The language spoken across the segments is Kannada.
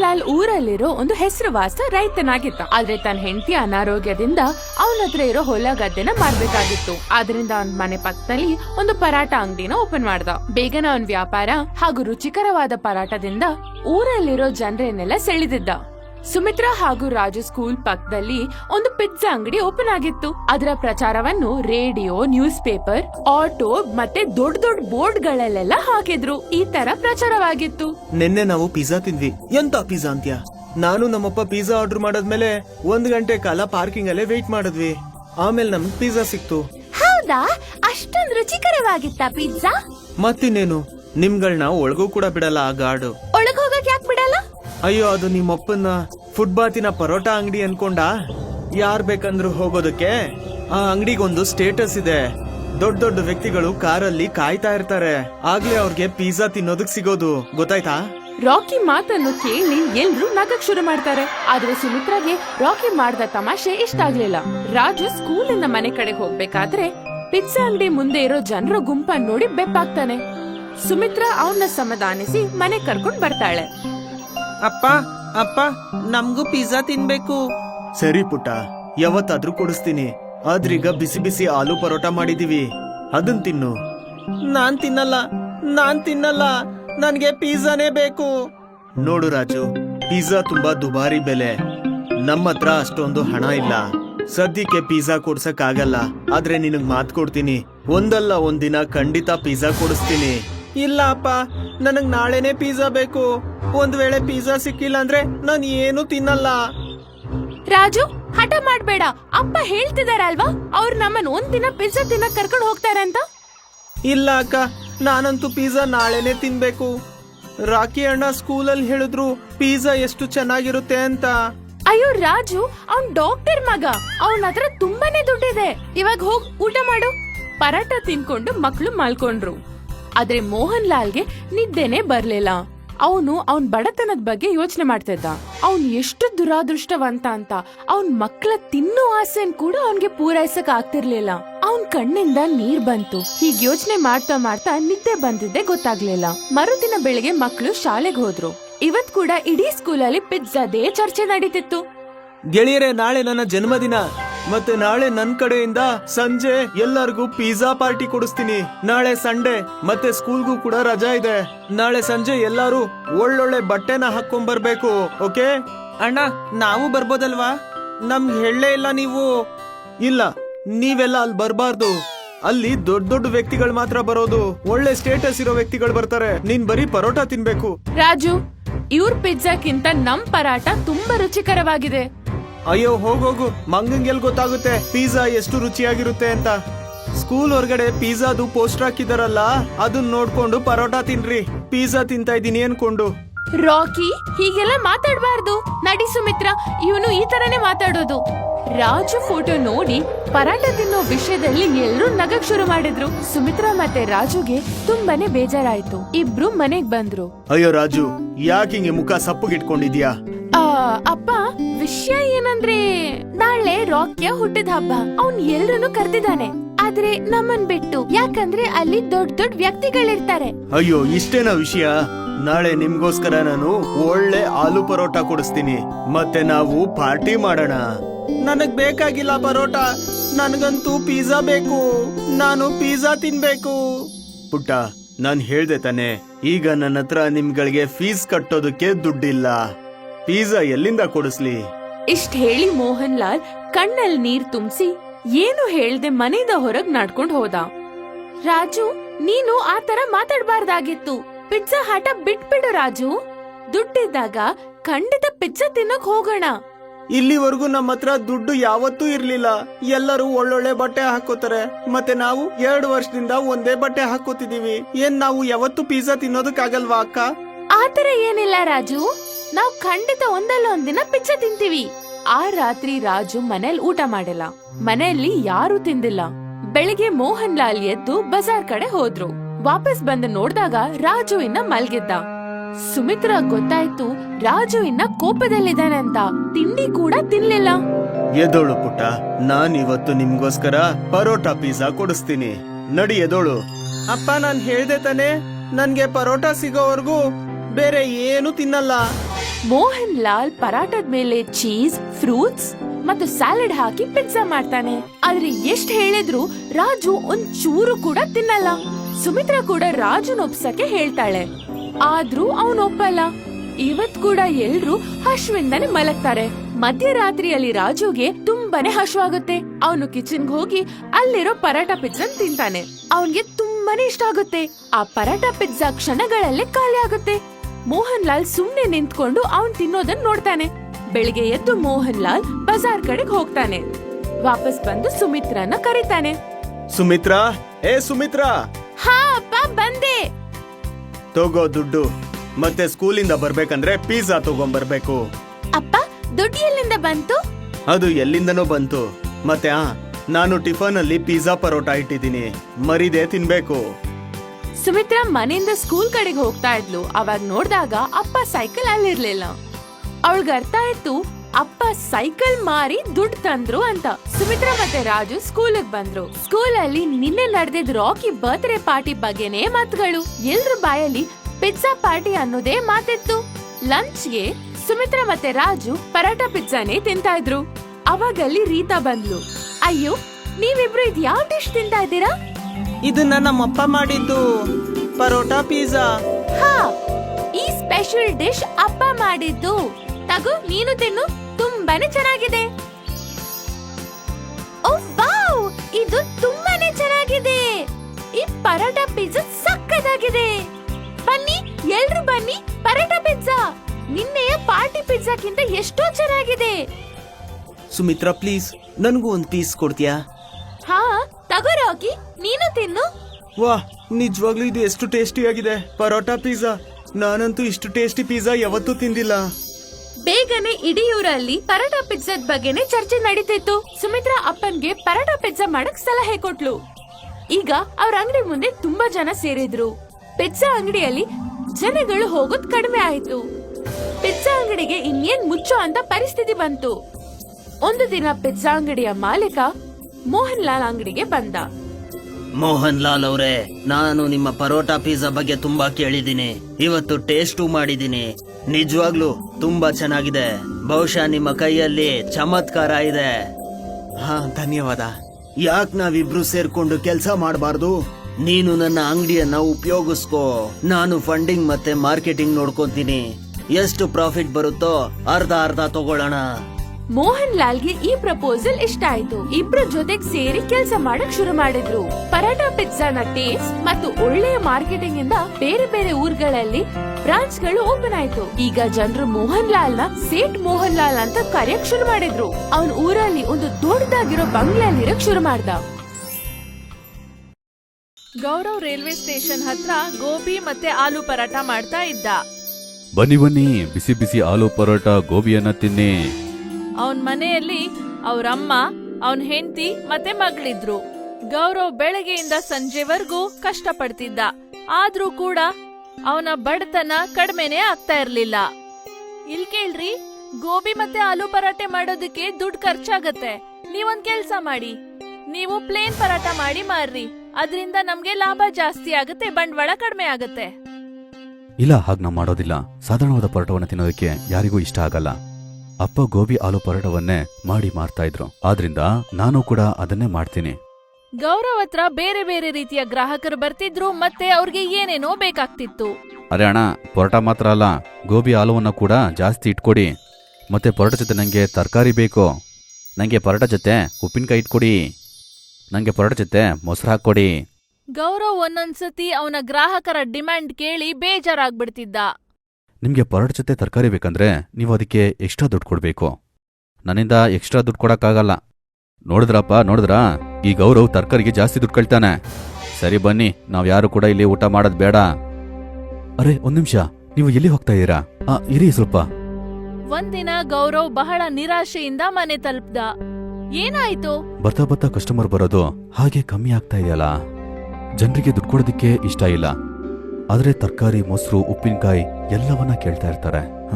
ಲಾಲ್ ಊರಲ್ಲಿರೋ ಒಂದು ಹೆಸರುವಾಸ ರೈತನಾಗಿದ್ದ. ಆದ್ರೆ ತನ್ನ ಹೆಂಡತಿ ಅನಾರೋಗ್ಯದಿಂದ ಅವನ ಹತ್ರ ಇರೋ ಹೊಲ ಗದ್ದೆನ ಮಾರ್ಬೇಕಾಗಿತ್ತು. ಆದ್ರಿಂದ ಅವನ ಮನೆ ಪಕ್ಕದಲ್ಲಿ ಒಂದು ಪರಾಟ ಅಂಗಡಿನ ಓಪನ್ ಮಾಡ್ದ. ಬೇಗನ ಅವನ್ ವ್ಯಾಪಾರ ಹಾಗೂ ರುಚಿಕರವಾದ ಪರಾಟದಿಂದ ಊರಲ್ಲಿರೋ ಜನರನ್ನೆಲ್ಲ ಸೆಳೆದಿದ್ದ. ಸುಮಿತ್ರಾ ಹಾಗೂ ರಾಜು ಸ್ಕೂಲ್ ಪಕ್ಕದಲ್ಲಿ ಒಂದು ಪಿಜ್ಜಾ ಅಂಗಡಿ ಓಪನ್ ಆಗಿತ್ತು. ಅದರ ಪ್ರಚಾರವನ್ನು ರೇಡಿಯೋ ನ್ಯೂಸ್ ಪೇಪರ್ ಆಟೋ ಮತ್ತೆ ದೊಡ್ಡ ದೊಡ್ಡ ಬೋರ್ಡ್ ಗಳಲ್ಲೆಲ್ಲ ಹಾಕಿದ್ರು. ಈ ತರ ಪ್ರಚಾರವಾಗಿತ್ತು. ನಿನ್ನೆ ನಾವು ಪಿಜ್ಜಾ ತಿಂದ್ವಿ. ಎಂತ ಪಿಜ್ಜಾ ಅಂತ್ಯ? ನಾನು ನಮ್ಮಪ್ಪ ಪಿಜ್ಜಾ ಆರ್ಡರ್ ಮಾಡಾದ್ಮೇಲೆ ಒಂದ್ ಗಂಟೆ ಕಾಲ ಪಾರ್ಕಿಂಗ್ ಅಲ್ಲೇ ವೇಟ್ ಮಾಡಿದ್ವಿ. ಆಮೇಲೆ ನಮ್ಗೆ ಪಿಜ್ಜಾ ಸಿಕ್ತು. ಹೌದಾ? ಅಷ್ಟೊಂದು ರುಚಿಕರವಾಗಿತ್ತ ಪಿಜ್ಜಾ? ಮತ್ತಿನ್ನೇನು? ನಿಮ್ಗಳನ್ನ ಒಳಗೂ ಕೂಡ ಬಿಡಲ್ಲ ಆ ಗಾಡು. ಒಳಗ್ ಬಿಡಲ್ಲ ಅಯ್ಯೋ, ಅದು ನಿಮ್ಮಪ್ಪನ ಫುಟ್ಬಾತಿನ ಪರೋಟ ಅಂಗಡಿ ಅನ್ಕೊಂಡ? ಯಾರ್ ಬೇಕಂದ್ರು ಹೋಗೋದಕ್ಕೆ? ಆ ಅಂಗಡಿಗೊಂದು ಸ್ಟೇಟಸ್ ಇದೆ. ದೊಡ್ಡ ದೊಡ್ಡ ವ್ಯಕ್ತಿಗಳು ಕಾರಲ್ಲಿ ಕಾಯ್ತಾ ಇರ್ತಾರೆ. ಆಗ್ಲೇ ಅವ್ರಿಗೆ ಪಿಜ್ಜಾ ತಿನ್ನೋದಕ್ ಸಿಗೋದು. ಗೊತ್ತಾಯ್ತಾ? ರಾಕಿ ಮಾತನ್ನು ಕೇಳಿ ಎಲ್ರೂ ನಗಕ್ ಶುರು ಮಾಡ್ತಾರೆ. ಆದ್ರೆ ಸುಮಿತ್ರಾಗೆ ರಾಕಿ ಮಾಡ್ದ ತಮಾಷೆ ಇಷ್ಟ ಆಗ್ಲಿಲ್ಲ. ರಾಜು ಸ್ಕೂಲಿಂದ ಮನೆ ಕಡೆ ಹೋಗ್ಬೇಕಾದ್ರೆ ಪಿಜ್ಜಾ ಅಂಗಡಿ ಮುಂದೆ ಇರೋ ಜನರ ಗುಂಪನ್ನ ನೋಡಿ ಬೆಪ್ಪಾಗ್ತಾನೆ. ಸುಮಿತ್ರಾ ಅವನ್ನ ಸಮಾಧಾನಿಸಿ ಮನೆ ಕರ್ಕೊಂಡ್ ಬರ್ತಾಳೆ. ಅಪ್ಪ ಅಪ್ಪ ನಮ್ಗೂ ಪಿಜ್ಜಾ ತಿನ್ಬೇಕು. ಸರಿ ಪುಟ್ಟ ಯಾವತ್ತಾದ್ರೂ ಕೊಡಿಸ್ತೀನಿ. ಆದ್ರೀಗ ಬಿಸಿ ಬಿಸಿ ಆಲೂ ಪರೋಟ ಮಾಡಿದೀವಿ. ಅದನ್ ತಿನ್ನು. ನಾನ್ ತಿನ್ನಲ್ಲ ನಾನ್ ತಿನ್ನಲ್ಲ ನನ್ಗೆ ಪಿಜ್ಜಾನೇ ಬೇಕು. ನೋಡು ರಾಜು ಪಿಜ್ಜಾ ತುಂಬಾ ದುಬಾರಿ ಬೆಲೆ. ನಮ್ಮ ಹತ್ರ ಅಷ್ಟೊಂದು ಹಣ ಇಲ್ಲ. ಸದ್ಯಕ್ಕೆ ಪಿಜ್ಜಾ ಕೊಡ್ಸಕ್ ಆಗಲ್ಲ ಆದ್ರೆ ನಿನಗ್ ಮಾತ್ ಕೊಡ್ತೀನಿ. ಒಂದಲ್ಲ ಒಂದಿನ ಖಂಡಿತ ಪಿಜ್ಜಾ ಕೊಡಿಸ್ತೀನಿ. ಇಲ್ಲ ಅಪ್ಪ ನನಗ್ ನಾಳೆನೆ ಪಿಜ್ಜಾ ಬೇಕು. ಒಂದ್ ವೇಳೆ ಪಿಜ್ಜಾ ಸಿಕ್ಕಿಲ್ಲ ಅಂದ್ರೆ ನಾನು ಏನು ತಿನ್ನಲ್ಲ. ರಾಜು ಹಠ ಮಾಡ್ಬೇಡ. ಅಪ್ಪ ಹೇಳ್ತಿದಾರಲ್ವಾ? ಅವ್ರು ನಮ್ಮನ್ನ ಒಂದಿನ ಪಿಜ್ಜಾ ತಿನ್ನಕ್ ಕರ್ಕೊಂಡು ಹೋಗ್ತಾರೆ ಅಂತ? ಇಲ್ಲ ಅಕ್ಕ ನಾನಂತೂ ಪಿಜ್ಜಾ ನಾಳೆನೆ ತಿನ್ಬೇಕು. ರಾಕಿ ಅಣ್ಣ ಸ್ಕೂಲಲ್ಲಿ ಹೇಳಿದ್ರು ಪಿಜ್ಜಾ ಎಷ್ಟು ಚೆನ್ನಾಗಿರುತ್ತೆ ಅಂತ. ಅಯ್ಯೋ ರಾಜು ಅವ್ನ್ ಡಾಕ್ಟರ್ ಮಗ. ಅವನ ಹತ್ರ ತುಂಬಾನೇ ದುಡ್ಡಿದೆ. ಇವಾಗ ಹೋಗ್ ಊಟ ಮಾಡು. ಪರಾಟ ತಿನ್ಕೊಂಡು ಮಕ್ಳು ಮಲ್ಕೊಂಡ್ರು. ಆದ್ರೆ ಮೋಹನ್ ಲಾಲ್ಗೆ ನಿದ್ದೆನೆ ಬರ್ಲಿಲ್ಲ. ಅವನು ಅವನ್ ಬಡತನದ ಬಗ್ಗೆ ಯೋಚನೆ ಮಾಡ್ತಿದ್ದ ಅವನ್ ಎಷ್ಟು ದುರಾದೃಷ್ಟವಂತ ಅಂತ. ಅವನ್ ಮಕ್ಳ ತಿನ್ನೋ ಆಸೆನ್ ಕೂಡ ಅವನ್ಗೆ ಪೂರೈಸಕ್ ಆಗ್ತಿರ್ಲಿಲ್ಲ. ಅವನ್ ಕಣ್ಣಿಂದ ನೀರ್ ಬಂತು. ಹೀಗ್ ಯೋಚನೆ ಮಾಡ್ತಾ ಮಾಡ್ತಾ ನಿದ್ದೆ ಬಂದಿದ್ದೆ ಗೊತ್ತಾಗ್ಲಿಲ್ಲ. ಮರುದಿನ ಬೆಳಿಗ್ಗೆ ಮಕ್ಳು ಶಾಲೆಗೆ ಹೋದ್ರು. ಇವತ್ ಕೂಡ ಇಡೀ ಸ್ಕೂಲಲ್ಲಿ ಪಿಜ್ಜಾದೇ ಚರ್ಚೆ ನಡೀತಿತ್ತು. ಗೆಳೆಯರೇ, ನಾಳೆ ನನ್ನ ಜನ್ಮದಿನ. ಮತ್ತೆ ನಾಳೆ ನನ್ ಕಡೆಯಿಂದ ಸಂಜೆ ಎಲ್ಲರಿಗೂ ಪಿಜ್ಜಾ ಪಾರ್ಟಿ ಕೊಡಿಸ್ತೀನಿ. ನಾಳೆ ಸಂಡೇ, ಮತ್ತೆ ಸ್ಕೂಲ್ಗೂ ಕೂಡ ರಜಾ ಇದೆ. ನಾಳೆ ಸಂಜೆ ಎಲ್ಲಾರು ಒಳ್ಳೊಳ್ಳೆ ಬಟ್ಟೆನ ಹಾಕೊಂಡ್ ಬರ್ಬೇಕು ಓಕೆ? ಅಣ್ಣ, ನಾವು ಬರ್ಬೋದಲ್ವಾ? ನಮ್ಗೆ ಹೇಳಲೇ ಇಲ್ಲ ನೀವು. ಇಲ್ಲ, ನೀವೆಲ್ಲ ಅಲ್ಲಿ ಬರ್ಬಾರ್ದು. ಅಲ್ಲಿ ದೊಡ್ಡ ದೊಡ್ಡ ವ್ಯಕ್ತಿಗಳು ಮಾತ್ರ ಬರೋದು. ಒಳ್ಳೆ ಸ್ಟೇಟಸ್ ಇರೋ ವ್ಯಕ್ತಿಗಳು ಬರ್ತಾರೆ. ನೀನ್ ಬರೀ ಪರೋಟ ತಿನ್ಬೇಕು. ರಾಜು, ಇವ್ರ ಪಿಜ್ಜಾಕ್ಕಿಂತ ನಮ್ ಪರಾಟ ತುಂಬಾ ರುಚಿಕರವಾಗಿದೆ. ಅಯ್ಯೋ ಹೋಗೋಗು ಮಂಗಂಗೆಲ್ ಗೊತ್ತಾಗುತ್ತೆ? ಪಿಜ್ಜಾ ಎಷ್ಟು ರುಚಿಯಾಗಿರುತ್ತೆ ಅಂತ. ಸ್ಕೂಲ್ ಹೊರಗಡೆ ಪಿಜ್ಜಾದು ಪೋಸ್ಟರ್ ಹಾಕಿದಾರಲ್ಲ ಅದನ್ನ ನೋಡ್ಕೊಂಡು ಪರೋಟ ತಿನ್ರಿ. ಪಿಜ್ಜಾ ತಿಂತಾ ಇದೀನಿ ಅನ್ಕೊಂಡು. ರಾಕಿ ಹೀಗೆಲ್ಲ ಮಾತಾಡಬಾರ್ದು. ನಡಿ ಸುಮಿತ್ರ ಇವನು ಈ ತರನೇ ಮಾತಾಡೋದು. ರಾಜು ಫೋಟೋ ನೋಡಿ ಪರಾಟ ತಿನ್ನೋ ವಿಷಯದಲ್ಲಿ ಎಲ್ಲರೂ ನಗಕ್ ಶುರು ಮಾಡಿದ್ರು. ಸುಮಿತ್ರಾ ಮತ್ತೆ ರಾಜುಗೆ ತುಂಬಾನೇ ಬೇಜಾರಾಯ್ತು. ಇಬ್ರು ಮನೆಗ್ ಬಂದ್ರು. ಅಯ್ಯೋ ರಾಜು ಯಾಕೆ ಹಿಂಗೆ ಮುಖ ಸಪ್ಪಗಿಟ್ಕೊಂಡಿದ್ಯಾ? ಆ, ಅಪ್ಪ ವಿಷಯ ಏನಂದ್ರೆ, ನಾಳೆ ರಾಕ್ಯ ಹುಟ್ಟಿದ ಹಬ್ಬ. ಅವ್ನ್ ಎಲ್ರನ್ನು ಕರ್ದಿದ್ದಾನೆ. ಆದ್ರೆ ನಮ್ಮನ್ ಬಿಟ್ಟು, ಯಾಕಂದ್ರೆ ಅಲ್ಲಿ ದೊಡ್ಡ ದೊಡ್ಡ ವ್ಯಕ್ತಿಗಳಿರ್ತಾರೆ. ಅಯ್ಯೋ, ಇಷ್ಟೇನಾ ವಿಷಯ? ನಾಳೆ ನಿಮ್ಗೋಸ್ಕರ ನಾನು ಒಳ್ಳೆ ಆಲೂ ಪರೋಟ ಕೊಡಿಸ್ತೀನಿ. ಮತ್ತೆ ನಾವು ಪಾರ್ಟಿ ಮಾಡೋಣ. ನನಗ್ ಬೇಕಾಗಿಲ್ಲ ಪರೋಟ. ನನಗಂತೂ ಪಿಜ್ಜಾ ಬೇಕು. ನಾನು ಪಿಜ್ಜಾ ತಿನ್ಬೇಕು. ಪುಟ್ಟ, ನಾನ್ ಹೇಳ್ದೆ ತಾನೆ, ಈಗ ನನ್ನ ಹತ್ರ ನಿಮ್ಗಳಿಗೆ ಫೀಸ್ ಕಟ್ಟೋದಕ್ಕೆ ದುಡ್ಡಿಲ್ಲ. ಪಿಜ್ಜಾ ಎಲ್ಲಿಂದ ಕೊಡಿಸ್ಲಿ? ಇಷ್ಟ್ ಹೇಳಿ ಮೋಹನ್ ಲಾಲ್ ಕಣ್ಣಲ್ಲಿ ನೀರ್ ತುಂಬಿಸಿ ಏನು ಹೇಳ್ದೆ ಮನೆಯಿಂದ ಹೊರಗ್ ನಡ್ಕೊಂಡ್ ಹೋದ. ರಾಜು ನೀನು ಆ ತರ ಮಾತಾಡಬಾರ್ದಾಗಿತ್ತು. ಪಿಜ್ಜಾ ಹಾಟ ಬಿಟ್ಬಿಡು ರಾಜು. ದುಡ್ಡಿದ್ದಾಗ ಖಂಡಿತ ಪಿಜ್ಜಾ ತಿನ್ನಕ್ ಹೋಗೋಣ. ಇಲ್ಲಿವರೆಗೂ ನಮ್ಮ ಹತ್ರ ದುಡ್ಡು ಯಾವತ್ತೂ ಇರ್ಲಿಲ್ಲ. ಎಲ್ಲರೂ ಒಳ್ಳೊಳ್ಳೆ ಬಟ್ಟೆ ಹಾಕೋತಾರೆ. ಮತ್ತೆ ನಾವು ಎರಡು ವರ್ಷದಿಂದ ಒಂದೇ ಬಟ್ಟೆ ಹಾಕೋತಿದೀವಿ ಏನ್ ನಾವು ಯಾವತ್ತೂ ಪಿಜ್ಜಾ ತಿನ್ನೋದಕ್ಕಾಗಲ್ವಾ ಅಕ್ಕ? ಆತರ ಏನಿಲ್ಲ ರಾಜು. ನಾವ್ ಖಂಡಿತ ಒಂದಲ್ಲ ಒಂದಿನ ಪಿಜ್ಜಾ ತಿಂತೀವಿ. ಆ ರಾತ್ರಿ ರಾಜು ಮನೇಲಿ ಊಟ ಮಾಡಿಲ್ಲ. ಮನೆಯಲ್ಲಿ ಯಾರು ತಿಂದಿಲ್ಲ. ಬೆಳಿಗ್ಗೆ ಮೋಹನ್ ಲಾಲ್ ಎದ್ದು ಬಜಾರ್ ಕಡೆ ಹೋದ್ರು. ವಾಪಸ್ ಬಂದು ನೋಡ್ದಾಗ ರಾಜು ಇನ್ನ ಮಲ್ಗಿದ್ದ. ಸುಮಿತ್ರಾ ಗೊತ್ತಾಯ್ತು ರಾಜು ಇನ್ನ ಕೋಪದಲ್ಲಿದ್ದಾನೆ ಅಂತ ತಿಂಡಿ ಕೂಡ ತಿನ್ಲಿಲ್ಲ. ಎದೋಳು ಪುಟ್ಟ. ನಾನ್ ಇವತ್ತು ನಿಮ್ಗೋಸ್ಕರ ಪರೋಟಾ ಪಿಜ್ಜಾ ಕೊಡಿಸ್ತೀನಿ. ನಡಿ ಎದೋಳು ಅಪ್ಪ ನಾನ್ ಹೇಳ್ದೆ ತಾನೆ. ನನ್ಗೆ ಪರೋಟ ಸಿಗೋವರೆಗೂ ಬೇರೆ ಏನು ತಿನ್ನಲ್ಲ. ಮೋಹನ್ ಲಾಲ್ ಪರಾಟದ ಮೇಲೆ ಚೀಸ್, ಫ್ರೂಟ್ಸ್ ಮತ್ತು ಸ್ಯಾಲಡ್ ಹಾಕಿ ಪಿಜ್ಜಾ ಮಾಡ್ತಾನೆ. ಆದ್ರೆ ಎಷ್ಟ್ ಹೇಳಿದ್ರು ರಾಜು ಒಂದ್ ಚೂರು ಕೂಡ ತಿನ್ನಲ್ಲ. ಸುಮಿತ್ರಾ ಕೂಡ ರಾಜುನ ಒಪ್ಸಕ್ಕೆ ಹೇಳ್ತಾಳೆ. ಆದ್ರೂ ಅವನ್ ಒಪ್ಪಲ್ಲ. ಇವತ್ ಕೂಡ ಎಲ್ರು ಹಶ್ವಿಂದನೆ ಮಲಗ್ತಾರೆ. ಮಧ್ಯರಾತ್ರಿಯಲ್ಲಿ ರಾಜುಗೆ ತುಂಬಾನೇ ಹಶ್ವಾಗುತ್ತೆ. ಅವನು ಕಿಚನ್ಗ್ ಹೋಗಿ ಅಲ್ಲಿರೋ ಪರಾಟ ಪಿಜ್ಜಾ ತಿಂತಾನೆ. ಅವನ್ಗೆ ತುಂಬಾನೇ ಇಷ್ಟ ಆಗುತ್ತೆ. ಆ ಪರಾಟ ಪಿಜ್ಜಾ ಕ್ಷಣಗಳಲ್ಲೇ ಖಾಲಿ ಆಗುತ್ತೆ. ಮೋಹನ್ ಲಾಲ್ ಸುಮ್ನೆ ನಿಂತ್ಕೊಂಡು ಅವನ್ ತಿನ್ನೋದನ್ನ ನೋಡ್ತಾನೆ. ಬೆಳಿಗ್ಗೆ ಎದ್ದು ಮೋಹನ್ ಲಾಲ್ ಬಜಾರ್ ಕಡೆಗ್ ಹೋಗ್ತಾನೆ. ವಾಪಸ್ ಬಂದು ಸುಮಿತ್ರನ ಕರೀತಾನೆ. ಸುಮಿತ್ರಾ? ಏ ಸುಮಿತ್ರಾ? ಹಾ ಅಪ್ಪ ಬಂದೆ. ತಗೋ ದುಡ್ಡು. ಮತ್ತೆ ಸ್ಕೂಲಿಂದ ಬರ್ಬೇಕಂದ್ರೆ ಪಿಜ್ಜಾ ತಗೊಂಬರ್ಬೇಕು. ಅಪ್ಪ ದುಡ್ಡು ಎಲ್ಲಿಂದ ಬಂತು? ಅದು ಎಲ್ಲಿಂದನೋ ಬಂತು. ಮತ್ತೆ ಆ ನಾನು ಟಿಫನ್ ಅಲ್ಲಿ ಪಿಜ್ಜಾ ಪರೋಟ ಇಟ್ಟಿದ್ದೀನಿ. ಮರಿದೆ ತಿನ್ಬೇಕು. ಸುಮಿತ್ರಾ ಮನೆಯಿಂದ ಸ್ಕೂಲ್ ಕಡೆಗೆ ಹೋಗ್ತಾ ಇದ್ಲು. ಅವಾಗ ನೋಡಿದಾಗ ಅಪ್ಪ ಸೈಕಲ್ ಅಲ್ಲಿರ್ಲಿಲ್ಲ. ಅವಳಿಗೆ ಅರ್ಥ ಆಯ್ತು, ಅಪ್ಪ ಸೈಕಲ್ ಮಾರಿ ದುಡ್ಡು ತಂದ್ರು ಅಂತ. ಸುಮಿತ್ರಾ ಮತ್ತೆ ರಾಜು ಸ್ಕೂಲಿಗೆ ಬಂದ್ರು. ಸ್ಕೂಲ್ ಅಲ್ಲಿ ನಿನ್ನೆ ನಡೆದಿದ್ ರಾಕಿ ಬರ್ತ್ಡೇ ಪಾರ್ಟಿ ಬಗ್ಗೆನೇ ಮಾತುಗಳು. ಎಲ್ರ ಬಾಯಲ್ಲಿ ಪಿಜ್ಜಾ ಪಾರ್ಟಿ ಅನ್ನೋದೇ ಮಾತಿತ್ತು. ಲಂಚ್ಗೆ ಸುಮಿತ್ರಾ ಮತ್ತೆ ರಾಜು ಪರಾಟ ಪಿಜ್ಜಾನೇ ತಿಂತಾ ಇದ್ರು. ಅವಾಗಲ್ಲಿ ರೀತಾ ಬಂದ್ಲು. ಅಯ್ಯೋ, ನೀವಿಬ್ರು ಇದ್ ಯಾವ ಡಿಶ್ ತಿಂತಾ ಇದ್ದೀರಾ? ಇದನ್ನ ನಮ್ಮಪ್ಪ ಮಾಡಿದ್ದು. ಪರೋಟಾ ಪಿಜ್ಜಾ. ಹಾ ಈ ಸ್ಪೆಷಲ್ ಡಿಶ್ ಅಪ್ಪ ಮಾಡಿದ್ದು. ತಗೋ ನೀನು ತಿನ್ನು. ತುಂಬಾನೇ ಚೆನ್ನಾಗಿದೆ. Oh wow! ಇದು ತುಂಬಾನೇ ಚೆನ್ನಾಗಿದೆ. ಈ ಪರೋಟಾ ಪಿಜ್ಜಾ ಸಕ್ಕತ್ತಾಗಿದೆ ಬನ್ನಿ ಎಲ್ರು ಬನ್ನಿ. ಪರೋಟಾ ಪಿಜ್ಜಾ. ನಿನ್ನೆಯ ಪಾರ್ಟಿ ಪಿಜ್ಜಾಕ್ಕಿಂತ ಎಷ್ಟೋ ಚೆನ್ನಾಗಿದೆ. ಸುಮಿತ್ರಾ ಪ್ಲೀಸ್ ನನಗೂ ಒಂದು ಪೀಸ್ ಕೊಡ್ತೀಯಾ? ರಾಕಿ ನೀನು ತಿನ್ನು. ವಾ ನಿಜವಾಗ್ಲೂ ಇದು ಎಷ್ಟು ಟೇಸ್ಟಿ ಆಗಿದೆ. ಪರೋಟಾ ಪಿಜ್ಜಾ. ನಾನಂತೂ ಇಷ್ಟು ಟೇಸ್ಟಿ ಪಿಜ್ಜಾ ಯಾವತ್ತೂ ತಿಂದಿಲ್ಲ. ಬೇಗನೆ ಇಡೀ ಊರಲ್ಲಿ ಪರೋಟಾ ಪಿಜ್ಜಾದ ಬಗ್ಗೆನೇ ಚರ್ಚೆ ನಡೀತಿತ್ತು. ಸುಮಿತ್ರಾ ಅಪ್ಪನ್ಗೆ ಪರೋಟಾ ಪಿಜ್ಜಾ ಮಾಡಕ್ ಸಲಹೆ ಕೊಟ್ಲು. ಈಗ ಅವ್ರ ಅಂಗಡಿ ಮುಂದೆ ತುಂಬಾ ಜನ ಸೇರಿದ್ರು. ಪಿಜ್ಜಾ ಅಂಗಡಿಯಲ್ಲಿ ಜನಗಳು ಹೋಗೋದ್ ಕಡಿಮೆ ಆಯ್ತು. ಪಿಜ್ಜಾ ಅಂಗಡಿಗೆ ಇನ್ನೇನ್ ಮುಚ್ಚೋ ಅಂತ ಪರಿಸ್ಥಿತಿ ಬಂತು. ಒಂದು ದಿನ ಪಿಜ್ಜಾ ಅಂಗಡಿಯ ಮಾಲೀಕ ಮೋಹನ್ ಲಾಲ್ ಅಂಗಡಿಗೆ ಬಂದ. ಮೋಹನ್ ಲಾಲ್ ಅವರೇ ನಾನು ನಿಮ್ಮ ಪರೋಟಾ ಪಿಜ್ಜಾ ಬಗ್ಗೆ ತುಂಬಾ ಕೇಳಿದ್ದೀನಿ. ಇವತ್ತು ಟೇಸ್ಟು ಮಾಡಿದ್ದೀನಿ. ನಿಜವಾಗ್ಲು ತುಂಬಾ ಚೆನ್ನಾಗಿದೆ. ಬಹುಶಃ ನಿಮ್ಮ ಕೈಯಲ್ಲಿ ಚಮತ್ಕಾರ ಇದೆ. ಹಾ ಧನ್ಯವಾದ. ಯಾಕ್ ನಾವಿಬ್ರು ಸೇರ್ಕೊಂಡು ಕೆಲಸ ಮಾಡಬಾರ್ದು? ನೀನು ನನ್ನ ಅಂಗಡಿಯನ್ನ ಉಪಯೋಗಿಸ್ಕೋ. ನಾನು ಫಂಡಿಂಗ್ ಮತ್ತೆ ಮಾರ್ಕೆಟಿಂಗ್ ನೋಡ್ಕೊಂತೀನಿ. ಎಷ್ಟು ಪ್ರಾಫಿಟ್ ಬರುತ್ತೋ ಅರ್ಧ ಅರ್ಧ ತಗೊಳ್ಳೋಣ. ಮೋಹನ್ ಲಾಲ್ಗೆ ಈ ಪ್ರಪೋಸಲ್ ಇಷ್ಟ ಆಯ್ತು. ಇಬ್ರು ಜೊತೆಗ್ ಸೇರಿ ಕೆಲಸ ಮಾಡಕ್ ಶುರು ಮಾಡಿದ್ರು. ಪರಾಟ ನ ಟೇಸ್ಟ್ ಮತ್ತು ಒಳ್ಳೆಯ ಮಾರ್ಕೆಟಿಂಗ್ ಇಂದ ಬೇರೆ ಬೇರೆ ಊರ್ಗಳಲ್ಲಿ ಬ್ರಾಂಚ್ಗಳು ಓಪನ್ ಆಯ್ತು. ಈಗ ಜನರು ಮೋಹನ್ ಲಾಲ್ನ ಸೇಟ್ ಮೋಹನ್ ಲಾಲ್ ಅಂತ ಕರೆಯಕ್ ಶುರು ಮಾಡಿದ್ರು. ಅವನ್ ಊರಲ್ಲಿ ಒಂದು ದೊಡ್ಡದಾಗಿರೋ ಬಂಗ್ಲೆಯಲ್ಲಿರಕ್ ಶುರು ಮಾಡ್ದ. ಗೌರವ್ ರೈಲ್ವೆ ಸ್ಟೇಷನ್ ಹತ್ರ ಗೋಬಿ ಮತ್ತೆ ಆಲೂ ಪರಾಟ ಮಾಡ್ತಾ ಇದ್ದ. ಬನ್ನಿ ಬನ್ನಿ ಬಿಸಿ ಬಿಸಿ ಆಲೂ ಪರೋಟ ಗೋಬಿಯನ್ನ ತಿನ್ನಿ. ಅವನ್ ಮನೆಯಲ್ಲಿ ಅವ್ರಮ್ಮ ಅವನ್ ಹೆಂಡತಿ ಮತ್ತೆ ಮಗಳಿದ್ರು. ಗೌರವ್ ಬೆಳಗ್ಗೆಯಿಂದ ಸಂಜೆವರೆಗೂ ಕಷ್ಟಪಡ್ತಿದ್ದ. ಆದ್ರೂ ಕೂಡ ಅವನ ಬಡತನ ಕಡಿಮೆನೆ ಆಗ್ತಾ ಇರ್ಲಿಲ್ಲ. ಇಲ್ ಕೇಳ್ರಿ, ಗೋಬಿ ಮತ್ತೆ ಆಲೂ ಪರಾಟೆ ಮಾಡೋದಕ್ಕೆ ದುಡ್ಡು ಖರ್ಚಾಗತ್ತೆ. ನೀವೊಂದ್ ಕೆಲ್ಸ ಮಾಡಿ. ನೀವು ಪ್ಲೇನ್ ಪರಾಟ ಮಾಡಿ ಮಾರ್ರಿ. ಅದರಿಂದ ನಮ್ಗೆ ಲಾಭ ಜಾಸ್ತಿ ಆಗುತ್ತೆ, ಬಂಡವಾಳ ಕಡಿಮೆ ಆಗತ್ತೆ. ಇಲ್ಲ, ಹಾಗೆ ನಾವು ಮಾಡೋದಿಲ್ಲ. ಸಾಧಾರಣವಾದ ಪರೋಟವನ್ನು ತಿನ್ನೋದಕ್ಕೆ ಯಾರಿಗೂ ಇಷ್ಟ ಆಗಲ್ಲ. ಅಪ್ಪ ಗೋಬಿ ಆಲೂ ಪರೋಟವನ್ನೇ ಮಾಡಿ ಮಾರ್ತಾ ಇದ್ರು. ಆದ್ರಿಂದ ನಾನು ಕೂಡ ಅದನ್ನೇ ಮಾಡ್ತೀನಿ. ಗೌರವ್ ಹತ್ರ ಬೇರೆ ಬೇರೆ ರೀತಿಯ ಗ್ರಾಹಕರು ಬರ್ತಿದ್ರು ಮತ್ತೆ ಅವ್ರಿಗೆ ಏನೇನೋ ಬೇಕಾಗ್ತಿತ್ತು. ಅರೆ ಅಣ್ಣ ಪರೋಟ ಮಾತ್ರ ಅಲ್ಲ ಗೋಬಿ ಆಲೂವನ್ನ ಕೂಡ ಜಾಸ್ತಿ ಇಟ್ಕೊಡಿ. ಮತ್ತೆ ಪರೋಟ ಜೊತೆ ನಂಗೆ ತರಕಾರಿ ಬೇಕು. ನಂಗೆ ಪರೋಟ ಜೊತೆ ಉಪ್ಪಿನಕಾಯಿ ಇಟ್ಕೊಡಿ. ನಂಗೆ ಪರೋಟ ಜೊತೆ ಮೊಸರು ಹಾಕ್ಕೊಡಿ. ಗೌರವ್ ಒಂದೊಂದ್ಸತಿ ಅವನ ಗ್ರಾಹಕರ ಡಿಮ್ಯಾಂಡ್ ಕೇಳಿ ಬೇಜಾರಾಗ್ಬಿಡ್ತಿದ್ದ. ನಿಮ್ಗೆ ಪರೋಟ ಜೊತೆ ತರಕಾರಿ ಬೇಕಂದ್ರೆ ನೀವು ಅದಕ್ಕೆ ಎಕ್ಸ್ಟ್ರಾ ದುಡ್ಡು ಕೊಡಬೇಕು. ನನ್ನಿಂದ ಎಕ್ಸ್ಟ್ರಾ ದುಡ್ಡು ಕೊಡೋಕ್ಕಾಗಲ್ಲ. ನೋಡಿದ್ರಪ್ಪ ನೋಡಿದ್ರಾ? ಈ ಗೌರವ್ ತರಕಾರಿಗೆ ಜಾಸ್ತಿ ದುಡ್ಡು ಕಳ್ತಾನೆ. ಸರಿ ಬನ್ನಿ ನಾವು ಯಾರು ಕೂಡ ಇಲ್ಲಿ ಊಟ ಮಾಡೋದು ಬೇಡ. ಅರೆ ಒಂದ್ ನಿಮಿಷ. ನೀವು ಎಲ್ಲಿ ಹೋಗ್ತಾ ಇದ್ದೀರಾ? ಆ, ಇರಿ ಸ್ವಲ್ಪ. ಒಂದಿನ ಗೌರವ್ ಬಹಳ ನಿರಾಶೆಯಿಂದ ಮನೆ ತಲುಪ್ದ. ಏನಾಯ್ತು? ಬರ್ತಾ ಬರ್ತಾ ಕಸ್ಟಮರ್ ಬರೋದು ಹಾಗೆ ಕಮ್ಮಿ ಆಗ್ತಾ ಇದೆಯಲ್ಲ. ಜನರಿಗೆ ದುಡ್ಡು ಕೊಡೋದಕ್ಕೆ ಇಷ್ಟ ಇಲ್ಲ. ಆದ್ರೆ ತರಕಾರಿ ಮೊಸರು ಉಪ್ಪಿನಕಾಯಿ ಎಲ್ಲವನ್ನ ಕೇಳ್ತಾ ಇರ್ತಾರೆ. ಹ?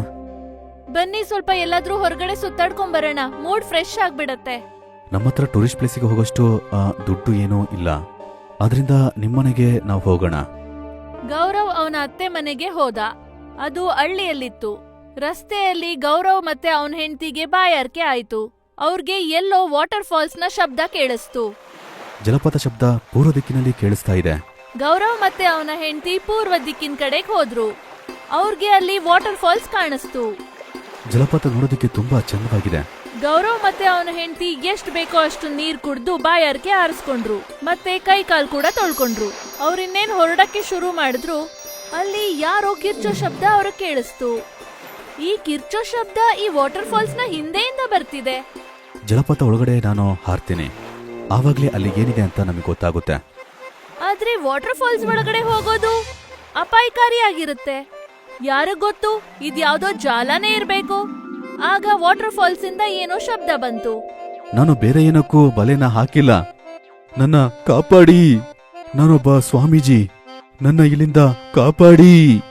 ಬನ್ನಿ ಸ್ವಲ್ಪ ಎಲ್ಲಾದ್ರೂ ಹೊರಗಡೆ ಸುತ್ತಾಡ್ಕೊಂಡ್ ಬರೋಣ. ಮೂಡ್ ಫ್ರೆಶ್ ಆಗ್ಬಿಡತ್ತೆ. ನಮ್ಮ ಹತ್ರ ಟೂರಿಸ್ಟ್ ಪ್ಲೇಸಿಗೆ ಹೋಗೋಷ್ಟು ಆ, ದುಡ್ಡು ಏನೂ ಇಲ್ಲ. ಅದರಿಂದ ನಿಮ್ಮನೆಗೆ ನಾವು ಹೋಗೋಣ. ಗೌರವ್ ಅವನ ಅತ್ತೆ ಮನೆಗೆ ಹೋದ. ಅದು ಹಳ್ಳಿಯಲ್ಲಿತ್ತು. ರಸ್ತೆಯಲ್ಲಿ ಗೌರವ್ ಮತ್ತೆ ಅವನ ಹೆಂಡತಿಗೆ ಬಾಯಾರಿಕೆ ಆಯ್ತು. ಅವ್ರಿಗೆ ಎಲ್ಲೋ ವಾಟರ್ ಫಾಲ್ಸ್ನ ಶಬ್ದ ಕೇಳಿಸ್ತು. ಜಲಪಾತ ಶಬ್ದ ಪೂರ್ವ ದಿಕ್ಕಿನಲ್ಲಿ ಕೇಳಿಸ್ತಾ ಇದೆ. ಗೌರವ್ ಮತ್ತೆ ಅವನ ಹೆಂಡತಿ ಪೂರ್ವ ದಿಕ್ಕಿನ ಕಡೆಗೆ ಹೋದ್ರು. ಅವ್ರಿಗೆ ಅಲ್ಲಿ ವಾಟರ್ ಫಾಲ್ಸ್ ಕಾಣಿಸ್ತು. ಜಲಪಾತ ನೋಡೋದಕ್ಕೆ ತುಂಬಾ ಚಂದವಾಗಿದೆ. ಗೌರವ್ ಮತ್ತೆ ಅವನ ಹೆಂಡತಿ ಎಷ್ಟು ಬೇಕೋ ಅಷ್ಟು ನೀರ್ ಕುಡ್ದು ಬಾಯಾರಿಕೆ ಆರಿಸ್ಕೊಂಡ್ರು. ಮತ್ತೆ ಕೈ ಕಾಲ್ ಕೂಡ ತೊಳ್ಕೊಂಡ್ರು. ಅವ್ರಿನ್ನೇನ್ ಹೊರಡಕ್ಕೆ ಶುರು ಮಾಡಿದ್ರು ಅಲ್ಲಿ ಯಾರೋ ಕಿರ್ಚೋ ಶಬ್ದ ಅವ್ರ ಕೇಳಿಸ್ತು. ಈ ಕಿರ್ಚೋ ಶಬ್ದ ಈ ವಾಟರ್ ಫಾಲ್ಸ್ನ ಹಿಂದೆಯಿಂದ ಬರ್ತಿದೆ. ಜಲಪಾತ ಒಳಗಡೆ ನಾನು ಹಾರ್ತೀನಿ. ಆವಾಗ್ಲೇ ಅಲ್ಲಿ ಏನಿದೆ ಅಂತ ನಮಗೆ ಗೊತ್ತಾಗುತ್ತೆ. ಆದ್ರೆ ವಾಟರ್ ಫಾಲ್ಸ್ ಒಳಗಡೆ ಹೋಗೋದು ಅಪಾಯಕಾರಿಯಾಗಿರುತ್ತೆ. ಯಾರಿಗ್ ಗೊತ್ತು? ಇದ್ಯಾವ್ದೋ ಜಾಲನೇ ಇರ್ಬೇಕು. ಆಗ ವಾಟರ್ ಫಾಲ್ಸ್ ಇಂದ ಏನೋ ಶಬ್ದ ಬಂತು. ನಾನು ಬೇರೆ ಏನಕ್ಕೂ ಬಲೆನ ಹಾಕಿಲ್ಲ. ನನ್ನ ಕಾಪಾಡಿ. ನಾನೊಬ್ಬ ಸ್ವಾಮೀಜಿ. ನನ್ನ ಇಲ್ಲಿಂದ ಕಾಪಾಡಿ.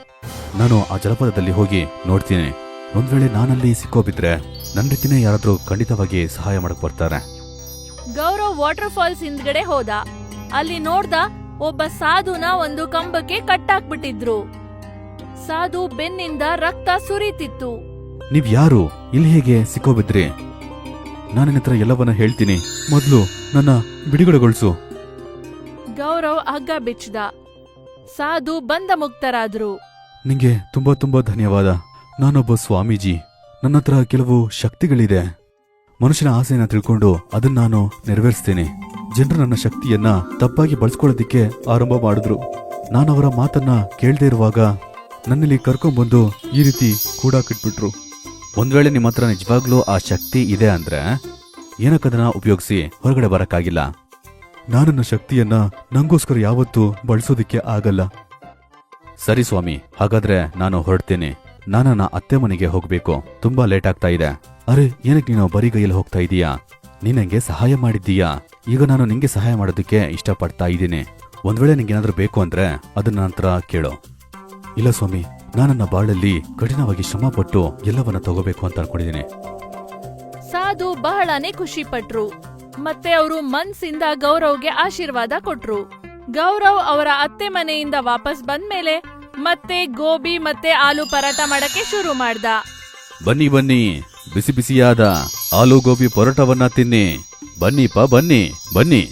ನಾನು ಆ ಜಲಪಾತದಲ್ಲಿ ಹೋಗಿ ನೋಡ್ತೀನಿ. ಒಂದ್ ವೇಳೆ ನಾನಲ್ಲಿ ಸಿಕ್ಕೋಬಿದ್ರೆ ನನ್ನ ರೀತಿನೇ ಯಾರಾದ್ರೂ ಖಂಡಿತವಾಗಿ ಸಹಾಯ ಮಾಡಕ್ ಬರ್ತಾರೆ. ಗೌರವ್ ವಾಟರ್ ಫಾಲ್ಸ್ ಹಿಂದ್ಗಡೆ ಹೋದ. ಅಲ್ಲಿ ನೋಡ್ದ ಒಬ್ಬ ಸಾಧುನ ಒಂದು ಕಂಬಕ್ಕೆ ಕಟ್ಟಾಕ್ಬಿಟ್ಟಿದ್ರು. ಸಾಧು ಬೆನ್ನಿಂದ ರಕ್ತ ಸುರಿತಿತ್ತು. ನೀವ್ ಯಾರು? ಇಲ್ಲಿ ಹೇಗೆ ಸಿಕ್ಕೋಬಿದ್ರಿ? ನಾನು ನಿನ್ನ ಹತ್ರ ಎಲ್ಲವನ್ನ ಹೇಳ್ತೀನಿ. ಮೊದಲು ನನ್ನ ಬಿಡುಗಡೆಗೊಳಿಸು. ಗೌರವ್ ಹಗ್ಗ ಬಿಚ್ಚದ. ಸಾಧು ಬಂದ ಮುಕ್ತರಾದ್ರು. ನಿಂಗೆ ತುಂಬಾ ತುಂಬಾ ಧನ್ಯವಾದ. ನಾನೊಬ್ಬ ಸ್ವಾಮೀಜಿ. ನನ್ನ ಹತ್ರ ಕೆಲವು ಶಕ್ತಿಗಳಿದೆ. ಮನುಷ್ಯನ ಆಸೆಯನ್ನ ತಿಳ್ಕೊಂಡು ಅದನ್ನ ನಾನು ನೆರವೇರಿಸ್ತೇನೆ. ಜನರು ನನ್ನ ಶಕ್ತಿಯನ್ನ ತಪ್ಪಾಗಿ ಬಳಸ್ಕೊಳ್ಳೋದಿಕ್ಕೆ ಆರಂಭ ಮಾಡಿದ್ರು. ನಾನು ಅವರ ಮಾತನ್ನ ಕೇಳದೇ ಇರುವಾಗ ನನ್ನಲ್ಲಿ ಕರ್ಕೊಂಡ್ಬಂದು ಈ ರೀತಿ ಕೂಡ ಕಟ್ಬಿಟ್ರು. ಒಂದ್ ವೇಳೆ ನಿಮ್ಮ ಹತ್ರ ನಿಜವಾಗ್ಲೂ ಆ ಶಕ್ತಿ ಇದೆ ಅಂದ್ರೆ ಏನಕ್ಕದನ್ನ ಉಪಯೋಗಿಸಿ ಹೊರಗಡೆ ಬರಕ್ಕಾಗಿಲ್ಲ. ನಾನನ್ನ ಶಕ್ತಿಯನ್ನ ನಂಗೋಸ್ಕರ ಯಾವತ್ತೂ ಬಳಸೋದಿಕ್ಕೆ ಆಗಲ್ಲ. ಸರಿ ಸ್ವಾಮಿ, ಹಾಗಾದ್ರೆ ನಾನು ಹೊರಡ್ತೇನೆ. ನಾನು ಅತ್ತೆ ಮನೆಗೆ ಹೋಗ್ಬೇಕು. ತುಂಬಾ ಲೇಟ್ ಆಗ್ತಾ ಇದೆ. ಅರೆ, ಏನಕ್ಕೆ ನೀನು ಬರಿಗೈಯಲ್ಲಿ ಹೋಗ್ತಾ ಇದೀಯಾ? ನೀನಂಗೆ ಸಹಾಯ ಮಾಡಿದ್ದೀಯಾ? ಈಗ ನಾನು ನಿಂಗೆ ಸಹಾಯ ಮಾಡೋದಕ್ಕೆ ಇಷ್ಟಪಡ್ತಾ ಇದ್ದೀನಿ. ಒಂದ್ ವೇಳೆ ನಿಂಗೇನಾದ್ರೂ ಬೇಕು ಅಂದ್ರೆ ಅದನ್ನ ನಂತರ ಕೇಳು. ಇಲ್ಲ ಸ್ವಾಮಿ ನಾನು ನನ್ನ ಬಾಳಲ್ಲಿ ಕಠಿಣವಾಗಿ ಶ್ರಮ ಪಟ್ಟು ಎಲ್ಲವನ್ನ ತಗೋಬೇಕು ಅಂತ ಅನ್ಕೊಂಡಿದ್ದೀನಿ. ಸಾಧು ಬಹಳನೇ ಖುಷಿ ಪಟ್ರು ಮತ್ತೆ ಅವರು ಮನ್ಸಿಂದ ಗೌರವ್ಗೆ ಆಶೀರ್ವಾದ ಕೊಟ್ರು. ಗೌರವ್ ಅವರ ಅತ್ತೆ ಮನೆಯಿಂದ ವಾಪಸ್ ಬಂದ್ಮೇಲೆ ಮತ್ತೆ ಗೋಬಿ ಮತ್ತೆ ಆಲೂ ಪರಾಟ ಮಾಡಕ್ಕೆ ಶುರು ಮಾಡ್ದ. ಬನ್ನಿ ಬನ್ನಿ. ಬಿಸಿ ಬಿಸಿಯಾದ ಆಲೂ ಗೋಬಿ ಪರೋಟವನ್ನ ತಿನ್ನಿ. ಬನ್ನಿ ಬನ್ನಿಪ್ಪ ಬನ್ನಿ ಬನ್ನಿ.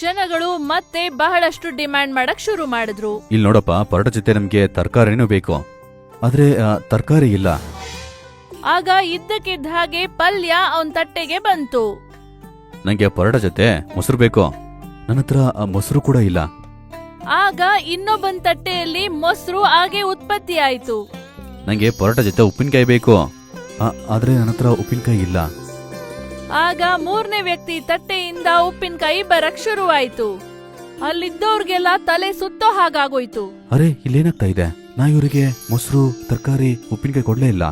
ಜನಗಳು ಮತ್ತೆ ಬಹಳಷ್ಟು ಡಿಮ್ಯಾಂಡ್ ಮಾಡಕ್ ಶುರು ಮಾಡಿದ್ರು. ಇಲ್ಲಿ ನೋಡಪ್ಪ ಪರೋಟ ಜೊತೆ ನಮ್ಗೆ ತರಕಾರಿನೂ ಬೇಕು. ಆದ್ರೆ ತರಕಾರಿ ಇಲ್ಲ. ಆಗ ಇದ್ದಕ್ಕಿದ್ದ ಹಾಗೆ ಪಲ್ಯ ಅವನ್ ತಟ್ಟೆಗೆ ಬಂತು. ನಂಗೆ ಪರೋಟ ಜೊತೆ ಮೊಸರು ಬೇಕು. ನನ್ನ ಹತ್ರ ಆ ಮೊಸರು ಕೂಡ ಇಲ್ಲ. ಆಗ ಇನ್ನೊಬ್ಬನ್ ತಟ್ಟೆಯಲ್ಲಿ ಮೊಸರು ಹಾಗೆ ಉತ್ಪತ್ತಿ ಆಯ್ತು ನಂಗೆ ಪರೋಟ ಜೊತೆ ಉಪ್ಪಿನಕಾಯಿ ಬೇಕು. ಆ, ಆದ್ರೆ ನನ್ನ ಹತ್ರ ಉಪ್ಪಿನಕಾಯಿ ಇಲ್ಲ. ಆಗ ಮೂರನೇ ವ್ಯಕ್ತಿ ತಟ್ಟೆಯಿಂದ ಉಪ್ಪಿನಕಾಯಿ ಬರಕ್ ಶುರುವಾಯ್ತು. ಅಲ್ಲಿದ್ದವ್ರಿಗೆಲ್ಲ ತಲೆ ಸುತ್ತೋ ಹಾಗಾಗೋಯ್ತು. ಅರೆ ಇಲ್ಲೇನಾಗ್ತಾ ಇದೆ? ನಾ ಇವರಿಗೆ ಮೊಸರು ತರಕಾರಿ ಉಪ್ಪಿನಕಾಯಿ ಕೊಡ್ಲೇ ಇಲ್ಲ.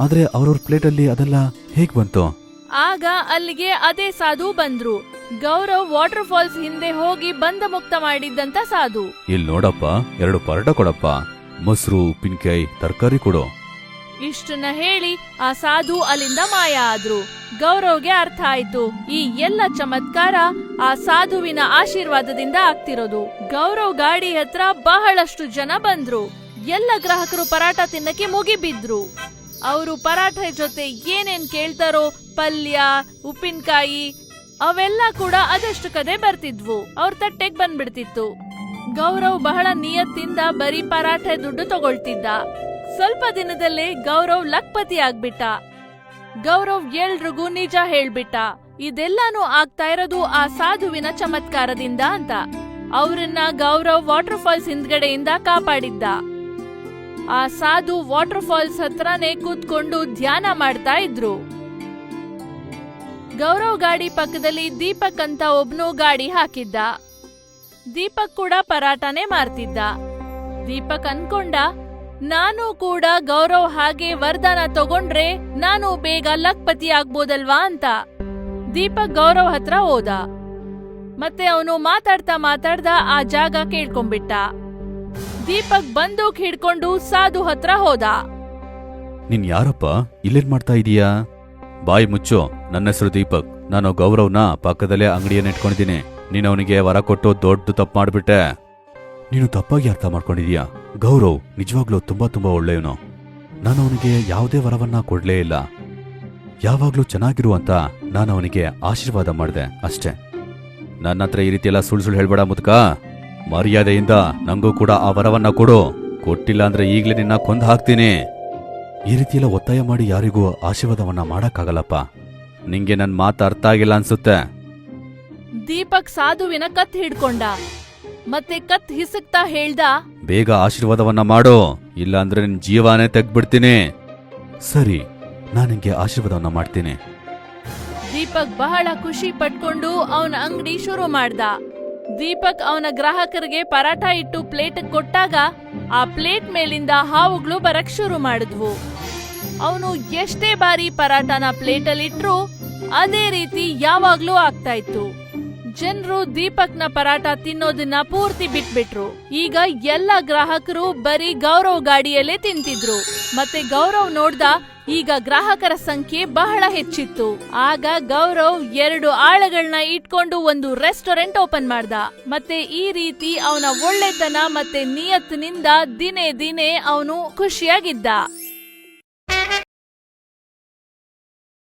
ಆದ್ರೆ ಅವ್ರವ್ರ ಪ್ಲೇಟಲ್ಲಿ ಅದೆಲ್ಲ ಹೇಗ್ ಬಂತು? ಆಗ ಅಲ್ಲಿಗೆ ಅದೇ ಸಾಧು ಬಂದ್ರು. ಗೌರವ್ ವಾಟರ್ ಫಾಲ್ಸ್ ಹಿಂದೆ ಹೋಗಿ ಬಂದ ಮುಕ್ತ ಮಾಡಿದ್ದಂತ ಸಾಧು. ಇಲ್ಲಿ ನೋಡಪ್ಪ ಎರಡು ಪರಟ ಕೊಡಪ್ಪ. ಮೊಸರು ಉಪ್ಪಿನಕಾಯಿ ತರಕಾರಿ ಕೊಡು. ಇಷ್ಟನ್ನ ಹೇಳಿ ಆ ಸಾಧು ಅಲ್ಲಿಂದ ಮಾಯ ಆದ್ರು. ಗೌರವ್ಗೆ ಅರ್ಥ ಆಯ್ತು. ಈ ಎಲ್ಲ ಚಮತ್ಕಾರ ಆ ಸಾಧುವಿನ ಆಶೀರ್ವಾದದಿಂದ ಆಗ್ತಿರೋದು. ಗೌರವ್ ಗಾಡಿ ಹತ್ರ ಬಹಳಷ್ಟು ಜನ ಬಂದ್ರು. ಎಲ್ಲ ಗ್ರಾಹಕರು ಪರಾಟ ತಿನ್ನಕ್ಕೆ ಮುಗಿಬಿದ್ರು. ಅವರು ಪರಾಠ ಜೊತೆ ಏನೇನ್ ಕೇಳ್ತಾರೋ, ಪಲ್ಯ, ಉಪ್ಪಿನಕಾಯಿ, ಅವೆಲ್ಲ ಕೂಡ ಅದಷ್ಟು ಕದೆ ಬರ್ತಿದ್ವು. ಅವ್ರ ತಟ್ಟೆಗ್ ಬಂದ್ಬಿಡ್ತಿತ್ತು. ಗೌರವ್ ಬಹಳ ನಿಯತ್ತಿಂದ ಬರೀ ಪರಾಠೆ ದುಡ್ಡು ತಗೊಳ್ತಿದ್ದ. ಸ್ವಲ್ಪ ದಿನದಲ್ಲೇ ಗೌರವ್ ಲಕ್ಪತಿ ಆಗ್ಬಿಟ್ಟ. ಗೌರವ್ ಎಲ್ರಿಗೂ ನಿಜ ಹೇಳ್ಬಿಟ್ಟ. ಇದೆಲ್ಲಾನು ಆಗ್ತಾ ಇರೋದು ಆ ಸಾಧುವಿನ ಚಮತ್ಕಾರದಿಂದ ಅಂತ. ಅವರನ್ನ ಗೌರವ್ ವಾಟರ್ ಫಾಲ್ಸ್ ಹಿಂದ್ಗಡೆಯಿಂದ ಕಾಪಾಡಿದ್ದ. ಆ ಸಾಧು ವಾಟರ್ ಫಾಲ್ಸ್ ಹತ್ರನೇ ಕೂತ್ಕೊಂಡು ಧ್ಯಾನ ಮಾಡ್ತಾ ಇದ್ರು. ಗೌರವ್ ಗಾಡಿ ಪಕ್ಕದಲ್ಲಿ ದೀಪಕ್ ಅಂತ ಒಬ್ನು ಗಾಡಿ ಹಾಕಿದ್ದ. ದೀಪಕ್ ಕೂಡ ಪರಾಟನೇ ಮಾರ್ತಿದ್ದ ದೀಪಕ್ ಅನ್ಕೊಂಡ ನಾನು ಕೂಡ ಗೌರವ್ ಹಾಗೆ ವರದಾನ ತಗೊಂಡ್ರೆ ನಾನು ಬೇಗ ಲಕ್ಪತಿ ಆಗ್ಬೋದಲ್ವಾ ಅಂತ. ದೀಪಕ್ ಗೌರವ್ ಹತ್ರ ಹೋದ. ಮತ್ತೆ ಅವನು ಮಾತಾಡ್ತಾ ಮಾತಾಡ್ದ ಆ ಜಾಗ ಕೇಳ್ಕೊಂಡ್ಬಿಟ್ಟ. ದೀಪಕ್ ಬಂದೂಕ್ ಹಿಡ್ಕೊಂಡು ಸಾಧು ಹತ್ರ ಹೋದ. ನಿನ್ ಯಾರಪ್ಪ? ಇಲ್ಲೇನ್ ಮಾಡ್ತಾ ಇದೀಯಾ? ಬಾಯಿ ಮುಚ್ಚು. ನನ್ನ ಹೆಸರು ದೀಪಕ್. ನಾನು ಗೌರವ್ನ ಪಕ್ಕದಲ್ಲೇ ಅಂಗಡಿಯನ್ನ ಇಟ್ಕೊಂಡಿದ್ದೀನಿ. ನೀನು ಅವನಿಗೆ ವರ ಕೊಟ್ಟು ದೊಡ್ಡ ತಪ್ಪು ಮಾಡ್ಬಿಟ್ಟೆ. ನೀನು ತಪ್ಪಾಗಿ ಅರ್ಥ ಮಾಡ್ಕೊಂಡಿದೀಯಾ? ಗೌರವ್, ನಿಜವಾಗ್ಲೂ ತುಂಬಾ ತುಂಬಾ ಒಳ್ಳೆಯವನು. ನಾನು ಅವನಿಗೆ ಯಾವುದೇ ವರವನ್ನ ಕೊಡ್ಲೇ ಇಲ್ಲ. ಯಾವಾಗ್ಲೂ ಚೆನ್ನಾಗಿರು ಅಂತ ನಾನು ಅವನಿಗೆ ಆಶೀರ್ವಾದ ಮಾಡಿದೆ, ಅಷ್ಟೇ. ನನ್ನ ಹತ್ರ ಈ ರೀತಿ ಎಲ್ಲ ಸುಳ್ಳು ಸುಳ್ಳು ಹೇಳ್ಬೇಡ ಮುದ್ಕ. ಮರ್ಯಾದೆಯಿಂದ ನಂಗೂ ಕೂಡ ಆ ವರವನ್ನ ಕೊಡು. ಕೊಟ್ಟಿಲ್ಲ ಅಂದ್ರೆ ಈಗಲೇ ನಿನ್ನ ಕೊಂದು ಹಾಕ್ತೀನಿ. ಈ ರೀತಿ ಎಲ್ಲ ಒತ್ತಾಯ ಮಾಡಿ ಯಾರಿಗೂ ಆಶೀರ್ವಾದವನ್ನ ಮಾಡಕ್ಕಾಗಲ್ಲಪ್ಪ. ನಿಂಗೆ ನನ್ನ ಮಾತು ಅರ್ಥ ಆಗಿಲ್ಲ ಅನ್ಸುತ್ತೆ. ದೀಪಕ್ ಸಾಧುವಿನ ಕತ್ ಹಿಡ್ಕೊಂಡ. ಮತ್ತೆ ಕತ್ ಹಿಸುಕ್ತಾ ಹೇಳ್ದ ಬೇಗ ಆಶೀರ್ವಾದವನ್ನ ಮಾಡು. ಇಲ್ಲ ಅಂದ್ರೆ ನಿನ್ ಜೀವನೇ ತೆಗ್ಬಿಡ್ತೀನಿ ಸರಿ ನಾನು ನಿಂಗೆ ಆಶೀರ್ವಾದವನ್ನ ಮಾಡ್ತೀನಿ. ದೀಪಕ್ ಬಹಳ ಖುಷಿ ಪಟ್ಕೊಂಡು ಅವನ ಅಂಗಡಿ ಶುರು ಮಾಡ್ದ. ದೀಪಕ್ ಅವನ ಗ್ರಾಹಕರಿಗೆ ಪರಾಠ ಇಟ್ಟು ಪ್ಲೇಟ್ ಕೊಟ್ಟಾಗ ಆ ಪ್ಲೇಟ್ ಮೇಲಿಂದ ಹಾವುಗಳು ಬರಕ್ ಶುರು ಮಾಡಿದ್ವು. ಅವನು ಎಷ್ಟೇ ಬಾರಿ ಪರಾಟನ ಪ್ಲೇಟಲ್ಲಿ ಇಟ್ಟರು ಅದೇ ರೀತಿ ಯಾವಾಗ್ಲೂ ಆಗ್ತಾ ಇತ್ತು. ಜನರು ದೀಪಕ್ನ ಪರಾಟ ತಿನ್ನೋದನ್ನ ಪೂರ್ತಿ ಬಿಟ್ಬಿಟ್ರು. ಈಗ ಎಲ್ಲ ಗ್ರಾಹಕರು ಬರೀ ಗೌರವ್ ಗಾಡಿಯಲ್ಲೇ ತಿಂತಿದ್ರು. ಮತ್ತೆ ಗೌರವ್ ನೋಡ್ದ ಈಗ ಗ್ರಾಹಕರ ಸಂಖ್ಯೆ ಬಹಳ ಹೆಚ್ಚಿತ್ತು. ಆಗ ಗೌರವ್ ಎರಡು ಆಳುಗಳನ್ನ ಇಟ್ಕೊಂಡು ಒಂದು ರೆಸ್ಟೋರೆಂಟ್ ಓಪನ್ ಮಾಡ್ದ. ಮತ್ತೆ ಈ ರೀತಿ ಅವನ ಒಳ್ಳೆತನ ಮತ್ತೆ ನಿಯತ್ತಿನಿಂದ ದಿನೇ ದಿನೇ ಅವನು ಖುಷಿಯಾಗಿದ್ದ.